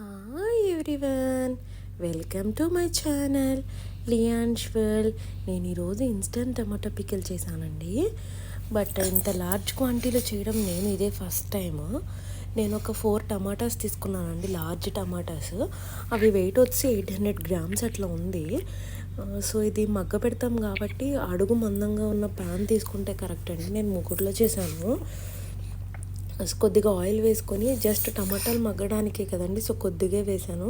Hi everyone welcome to my channel Leon's world నేను ఈరోజు instant టమాటా pickle చేశానండి. But ఇంత లార్జ్ క్వాంటిటీలో చేయడం నేను ఇదే ఫస్ట్ టైం నేను ఒక ఫోర్ టమాటాస్ తీసుకున్నానండి లార్జ్ టమాటాస్. అవి వెయిట్ వచ్చి ఎయిట్ హండ్రెడ్ గ్రామ్స్ అట్లా ఉంది. సో ఇది మగ్గ పెడతాం కాబట్టి అడుగు మందంగా ఉన్న ప్యాన్ తీసుకుంటే కరెక్ట్ అండి. నేను ముగ్గురులో చేశాను. కొద్దిగా ఆయిల్ వేసుకొని జస్ట్ టమాటాలు మగ్గడానికే కదండి. సో కొద్దిగా వేసాను.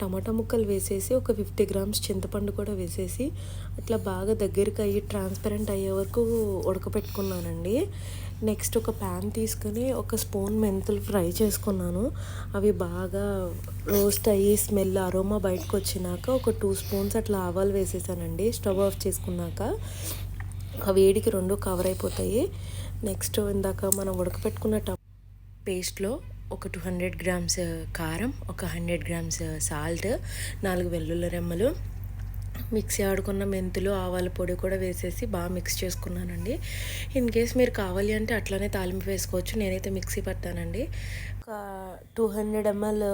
టమాటా ముక్కలు వేసేసి ఒక ఫిఫ్టీ గ్రామ్స్ చింతపండు కూడా వేసేసి అట్లా బాగా దగ్గరికి అయ్యి ట్రాన్స్పరెంట్ అయ్యే వరకు ఉడకపెట్టుకున్నానండి. నెక్స్ట్ ఒక ప్యాన్ తీసుకొని ఒక స్పూన్ మెంతులు ఫ్రై చేసుకున్నాను. అవి బాగా రోస్ట్ అయ్యి స్మెల్ అరోమా బయటకు వచ్చినాక ఒక టూ స్పూన్స్ అట్లా ఆవాలు వేసేసానండి. స్టవ్ ఆఫ్ చేసుకున్నాక వేడికి రెండు కవర్ అయిపోతాయి. నెక్స్ట్ ఇందాక మనం ఉడకపెట్టుకున్న ట పేస్ట్లో ఒక టూ హండ్రెడ్ గ్రామ్స్ కారం ఒక హండ్రెడ్ గ్రామ్స్ సాల్ట్ నాలుగు వెల్లుల్లి రెమ్మలు మిక్సీ ఆడుకున్న మెంతులు ఆవాల పొడి కూడా వేసేసి బాగా మిక్స్ చేసుకున్నానండి. ఇన్ కేస్ మీరు కావాలి అంటే అట్లనే తాలింపు వేసుకోవచ్చు. నేనైతే మిక్సీ పట్టానండి. ఒక టూ హండ్రెడ్ ఎంఎల్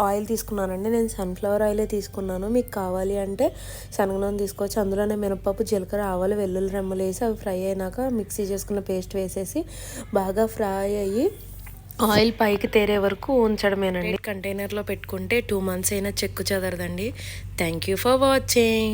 ఆయిల్ తీసుకున్నానండి. నేను సన్ఫ్లవర్ ఆయిలే తీసుకున్నాను. మీకు కావాలి అంటే శనగనూనె తీసుకోవచ్చు. అందులోనే మినపప్పు జీలకర్ర ఆవాలు వెల్లుల్లి రెమ్మలు వేసి అవి ఫ్రై అయినాక మిక్సీ చేసుకున్న పేస్ట్ వేసేసి బాగా ఫ్రై అయ్యి ఆయిల్ పైకి తేరే వరకు ఉంచడమేనండి. కంటైనర్లో పెట్టుకుంటే టూ మంత్స్ అయినా చెక్కు చదరదండి. Thank you for watching